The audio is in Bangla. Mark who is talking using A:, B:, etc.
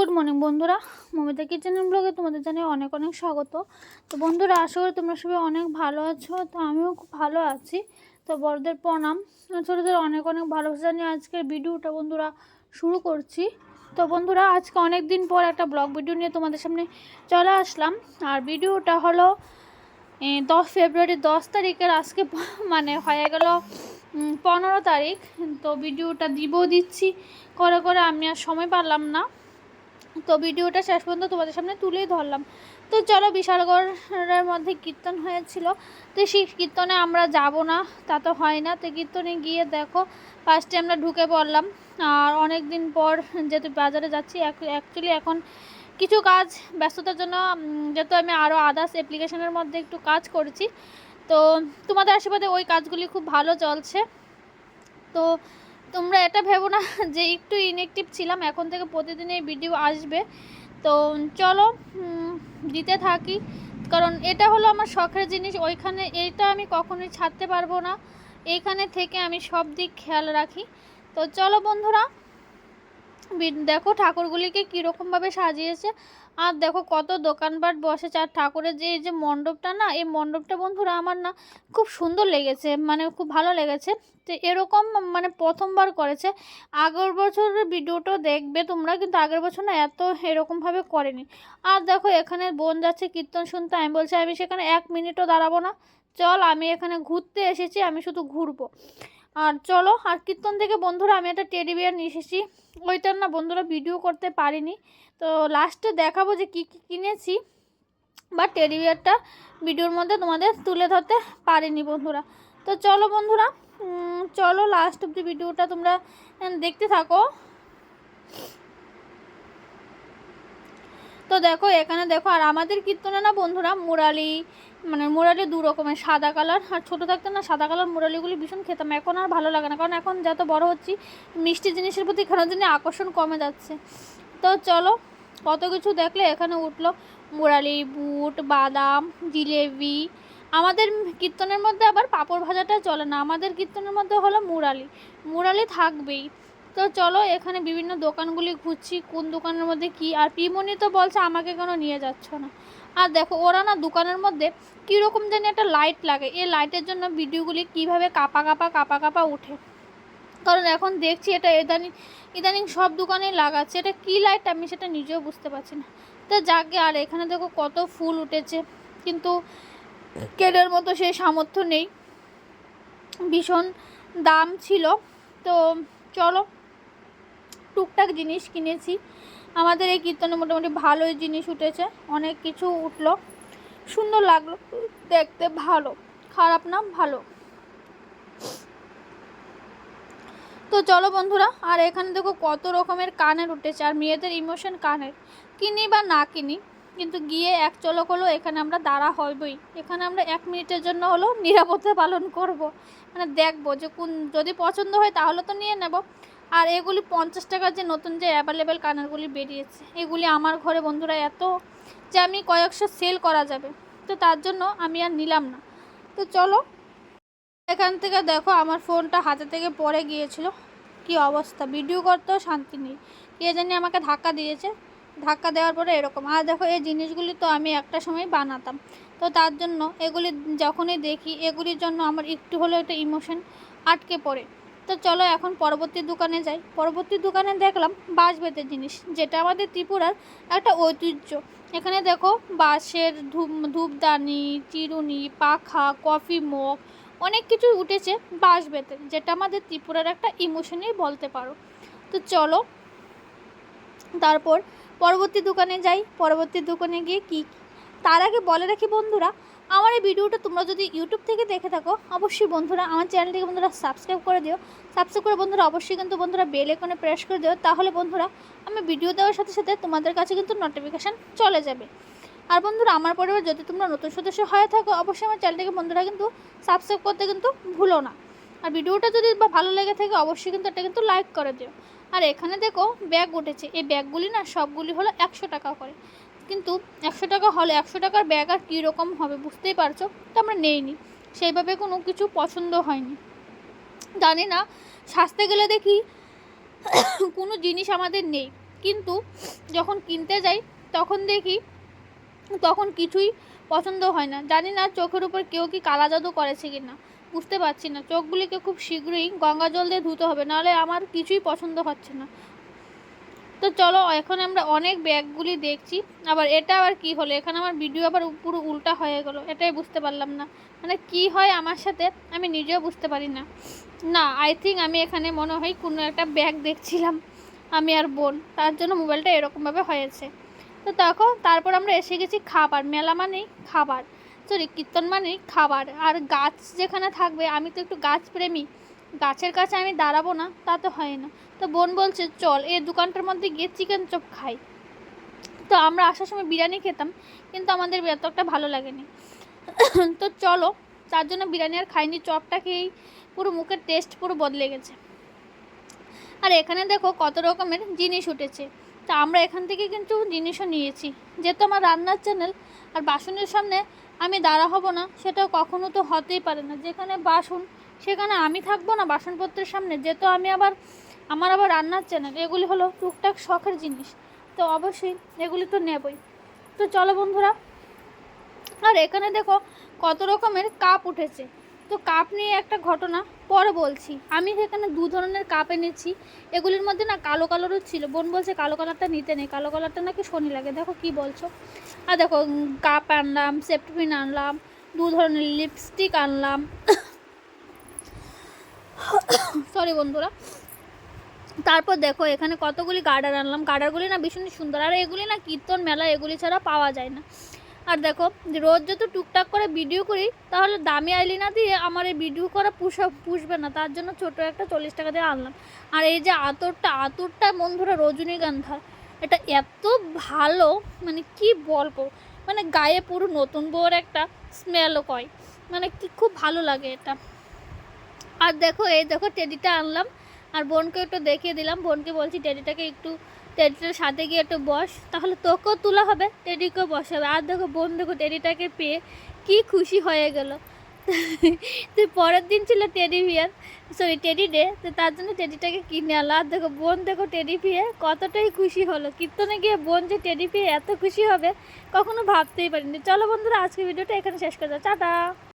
A: গুড মর্নিং বন্ধুরা। মমিতা কিচেন ব্লগে তোমাদের জানিয়ে অনেক অনেক স্বাগত। তো বন্ধুরা, আশা করি তোমরা সবাই অনেক ভালো আছো। তো আমিও খুব ভালো আছি। তো বড়দের প্রণাম। ছোটোদের অনেক অনেক ভালোবাসা জানিয়ে আজকের ভিডিওটা বন্ধুরা শুরু করছি। তো বন্ধুরা, আজকে অনেক দিন পর একটা ব্লগ ভিডিও নিয়ে তোমাদের সামনে চলে আসলাম। আর ভিডিওটা হলো দশ ফেব্রুয়ারি দশ তারিখের আজকে মানে হয়ে গেল পনেরো তারিখ। তো ভিডিওটা দিবও দিচ্ছি। করে করে আমি আর সময় পারলাম না। তো ভিডিওটা শেষ পর্যন্ত তোমাদের সামনে তুলেই ধরলাম। তো চলো বিশালগড়ের মধ্যে কীর্তন হয়েছিল। তো সেই কীর্তনে আমরা যাব না, তা তো হয় না। তো কীর্তনে গিয়ে দেখো ফার্স্টে আমরা ঢুকে পড়লাম। আর অনেক দিন পর যেহেতু বাজারে যাচ্ছি অ্যাকচুয়ালি এখন কিছু কাজ, ব্যস্ততার জন্য যেহেতু আমি আরও আদার্স অ্যাপ্লিকেশনের মধ্যে একটু কাজ করেছি। তো তোমাদের আশীর্বাদে ওই কাজগুলি খুব ভালো চলছে। তো তোমরা এটা ভেবো না যে একটু ইনএক্টিভ ছিলাম, এখন থেকে প্রতিদিন এই ভিডিও আসবে। তো চলো দিতে থাকি। কারণ এটা হলো আমার শখের জিনিস, ওইখানে এইটা আমি কখনোই ছাড়তে পারব না। এইখানে থেকে আমি সব দিক খেয়াল রাখি। তো চলো বন্ধুরা দেখো ঠাকুরগুলিকে কীরকমভাবে সাজিয়েছে। আর দেখো কত দোকানপাট বসেছে। আর ঠাকুরের যে এই যে মণ্ডপটা না, এই মণ্ডপটা বন্ধুরা আমার না খুব সুন্দর লেগেছে মানে খুব ভালো লেগেছে। তো এরকম মানে প্রথমবার করেছে। আগের বছরের ভিডিওটাও দেখবে তোমরা, কিন্তু আগের বছর না এত এরকমভাবে করেনি। আর দেখো এখানে বোন যাচ্ছে কীর্তন শুনতে, আমি বলছি, আমি সেখানে এক মিনিটও দাঁড়াবো না। চল, আমি এখানে ঘুরতে এসেছি, আমি শুধু ঘুরবো। আর চলো, আর কীর্তন থেকে বন্ধুরা, আমি একটা টেডি বিয়ার নিয়ে এসেছি। ওইটার না বন্ধুরা ভিডিও করতে পারিনি। তো লাস্টে দেখাবো যে কী কী কিনেছি। বা টেডি বিয়ারটা ভিডিওর মধ্যে তোমাদের তুলে ধরতে পারিনি বন্ধুরা। তো চলো বন্ধুরা চলো লাস্ট অব্দি ভিডিওটা তোমরা দেখতে থাকো। তো দেখো, এখানে দেখো, আর আমাদের কীর্তনে না বন্ধুরা মুরালি মানে মুরালি দু রকমের, সাদা কালার। আর ছোটো থাকতে না সাদা কালার মুরালিগুলি ভীষণ খেতাম, এখন আর ভালো লাগে না। কারণ এখন যত বড় হচ্ছি, মিষ্টি জিনিসের প্রতি কেন জানি আকর্ষণ কমে যাচ্ছে। তো চলো, কত কিছু দেখলে এখানে উঠল। মুরালি, বুট, বাদাম, জিলেবি। আমাদের কীর্তনের মধ্যে আবার পাঁপড় ভাজাটা চলে না, আমাদের কীর্তনের মধ্যে হলো মুরালি। মুরালি থাকবেই। তো চলো, এখানে বিভিন্ন দোকানগুলি ঘুরছি, কোন দোকানের মধ্যে কি, আর পিমনি তো বলছে আমাকে কেন নিয়ে যাচ্ছ না। আর দেখো, ওরা না দোকানের মধ্যে কীরকম জানি একটা লাইট লাগে। এই লাইটের জন্য ভিডিওগুলি কীভাবে কাপা কাপা কাপা কাপা ওঠে। কারণ এখন দেখছি এটা ইদানিং ইদানিং সব দোকানেই লাগাচ্ছে। এটা কী লাইট আমি সেটা নিজেও বুঝতে পারছি না। তো যাকে আর এখানে দেখো কত ফুল উঠেছে। কিন্তু কেনার মতো সেই সামর্থ্য নেই। ভীষণ দাম ছিল। তো চলো, টুকটাক জিনিস কিনেছি। আমাদের এই কীর্তনে মোটামুটি ভালোই জিনিস উঠেছে, অনেক কিছু উঠল। সুন্দর লাগল, দেখতে ভালো, খারাপ না, ভালো। তো চলো বন্ধুরা, আর এখানে দেখো কত রকমের কানের উঠেছে, আর মেয়েদের ইমোশন কানের। কিনি বা না কিনি, কিন্তু গিয়ে এক চলক হলো, এখানে আমরা দাঁড়া হইবই। এখানে আমরা এক মিনিটের জন্য হলো নিরাপত্তা পালন করব। মানে দেখব যে কোন, যদি পছন্দ হয় তাহলে তো নিয়ে নেব। আর এগুলি পঞ্চাশ টাকার যে নতুন যে অ্যাভেলেবেল কানেরগুলি বেরিয়েছে, এগুলি আমার ঘরে বন্ধুরা এত যে আমি কয়েকশো সেল করা যাবে, তো তার জন্য আমি আর নিলাম না। তো চলো, এখান থেকে দেখো আমার ফোনটা হাতে থেকে পড়ে গিয়েছিল। কি অবস্থা? ভিডিও করতেও শান্তি নেই। কে জানি আমাকে ধাক্কা দিয়েছে। ধাক্কা দেওয়ার পরে এরকম। আর দেখো, এই জিনিসগুলি তো আমি একটা সময় বানাতাম। তো তার জন্য এগুলি যখনই দেখি, এগুলির জন্য আমার একটু হলেও একটা ইমোশন আটকে পড়ে। তো চলো এখন পরবর্তী দোকানে যাই। পরবর্তী দোকানে দেখলাম বাঁশ বেতের জিনিস, যেটা আমাদের ত্রিপুরার একটা ঐতিহ্য। এখানে দেখো বাঁশের ধূপ, ধূপদানি, চিরুনি, পাখা, কফি মগ, অনেক কিছু উঠেছে বাঁশ বেতের যেটা আমাদের ত্রিপুরার একটা ইমোশনই বলতে পারো। তো চলো তারপর পরবর্তী দোকানে যাই। পরবর্তী দোকানে গিয়ে কী তার আগে বলে রাখি বন্ধুরা, আমার এই ভিডিওটা তোমরা যদি ইউটিউব থেকে দেখে থাকো, অবশ্যই বন্ধুরা আমার চ্যানেলটিকে বন্ধুরা সাবস্ক্রাইব করে দিও। সাবস্ক্রাইব করে বন্ধুরা অবশ্যই কিন্তু বন্ধুরা বেল আইকনে প্রেস করে দিও, তাহলে বন্ধুরা আমি ভিডিও দেওয়ার সাথে সাথে তোমাদের কাছে কিন্তু নোটিফিকেশান চলে যাবে। আর বন্ধুরা, আমার পরিবার যদি তোমরা নতুন সদস্য হয়ে থাকো, অবশ্যই আমার চ্যানেলটিকে বন্ধুরা কিন্তু সাবস্ক্রাইব করতে কিন্তু ভুলো না। আর ভিডিওটা যদি বা ভালো লেগে থাকে, অবশ্যই কিন্তু এটা কিন্তু লাইক করে দিও। আর এখানে দেখো ব্যাগ উঠেছে। এই ব্যাগগুলি না সবগুলি হলো একশো টাকা করে। কিন্তু একশো টাকা হলে একশো টাকার ব্যাগ আর কীরকম হবে বুঝতেই পারছ? তো আমরা নেইনি। সেইভাবে কোনো কিছু পছন্দ হয়নি। জানি না, সাজতে গেলে দেখি কোনো জিনিস আমাদের নেই। কিন্তু যখন কিনতে যাই, তখন দেখি তখন কিছুই পছন্দ হয় না। জানি না চোখের উপর কেউ কি কালা জাদু করেছে কি না বুঝতে পারছি না। চোখগুলিকে খুব শীঘ্রই গঙ্গা জল দিয়ে ধুতে হবে, নাহলে আমার কিছুই পছন্দ হচ্ছে না। চলো, এখন আমরা অনেক ব্যাগগুলি দেখছি। আবার এটা আবার কি হলো? এখানে আমার ভিডিও আবার পুরো উল্টা হয়ে গেল। এটাই বুঝতে পারলাম না। মানে কি হয় আমার সাথে, আমি নিজেও বুঝতে পারি না। না আই থিঙ্ক আমি এখানে মনে হয় কোনো একটা ব্যাগ দেখছিলাম, আমি আর বোন। তার জন্য মোবাইলটা এরকমভাবে হয়েছে। তো দেখো, তারপর আমরা এসে গেছি খাবার। মেলা মানেই খাবার। সরি কীর্তন মানেই খাবার। আর গাছ যেখানে থাকবে, আমি তো একটু গাছ প্রেমী। গাছের কাছে আমি দাঁড়াবো না, তা তো হয় না। তো বোন বলছে, চল, এই দোকানটার মধ্যে গিয়ে চিকেন চপ খাই। তো আমরা আসার সময় বিরিয়ানি খেতাম, কিন্তু আমাদের এতটা ভালো লাগেনি। তো চলো, তার জন্য বিরিয়ানি আর খাইনি, চপটা খেয়েই পুরো মুখের টেস্ট পুরো বদলে গেছে। আর এখানে দেখো কত রকমের জিনিস উঠেছে। তা আমরা এখান থেকে কিন্তু জিনিসও নিয়েছি। যেহেতু আমার রান্নার চ্যানেল আর বাসনের সামনে আমি দাঁড়া হব না, সেটা কখনো তো হতেই পারে না। যেখানে বাসন, সেখানে আমি থাকব না বাসনপত্রের সামনে। যেহেতু আমি আবার আমার আবার রান্নার চ্যানেল এগুলি হলো টুকটাক শখের জিনিস। তো অবশ্যই এগুলি তো নেবই। তো চলো বন্ধুরা, আর এখানে দেখো কত রকমের কাপ উঠেছে। তো কাপ নিয়ে একটা ঘটনা পরে বলছি। আমি সেখানে দু ধরনের কাপ এনেছি। এগুলির মধ্যে না কালো কালারও ছিল। বোন বলছে কালো কালারটা নিতে নেই কালো কালারটা নাকি শনি লাগে। দেখো কি বলছো। আর দেখো কাপ আনলাম, সেফটিপিন আনলাম, দু ধরনের লিপস্টিক আনলাম। সরি বন্ধুরা। তারপর দেখো, এখানে কতগুলি গার্ডার আনলাম। গার্ডারগুলি না ভীষণ সুন্দর। আর এগুলি না কীর্তন মেলা, এগুলি ছাড়া পাওয়া যায় না। আর দেখো রোজ যত টুকটাক করে ভিডিও করি, তাহলে দামি আইলি না দিয়ে আমার এই ভিডিও করা পুষা, পুষবে না। তার জন্য ছোট একটা চল্লিশ টাকা দিয়ে আনলাম। আর এই যে আতরটা আতরটা মন ধরে রজনীগন্ধা এটা এত ভালো মানে কি বলব? মানে গায়ে পুরো নতুন বউর একটা স্মেলও কয়। মানে কি খুব ভালো লাগে এটা। আর দেখো, এই দেখো টেডিটা আনলাম। আর বোনকে একটু দেখিয়ে দিলাম। বোনকে বলছি টেডিটাকে একটু টেডিটার সাথে গিয়ে একটু বস, তাহলে তোকেও তোলা হবে টেডিকেও বসাবে। আর দেখো, বোন দেখো টেডিটাকে পেয়ে কি খুশি হয়ে গেল। তুই পরের দিন ছিল teddy bear sorry teddy day, তো তার জন্য টেডিটাকে কিনে আলো আর দেখো, বোন দেখো টেডি পেয়ে কতটাই খুশি হলো। কীর্তনে গিয়ে বোন যে টেডি পেয়ে এত খুশি হবে, কখনো ভাবতেই পারিনি। চলো বন্ধুরা আজকে ভিডিওটা এখানে শেষ করে দাও। টাটা!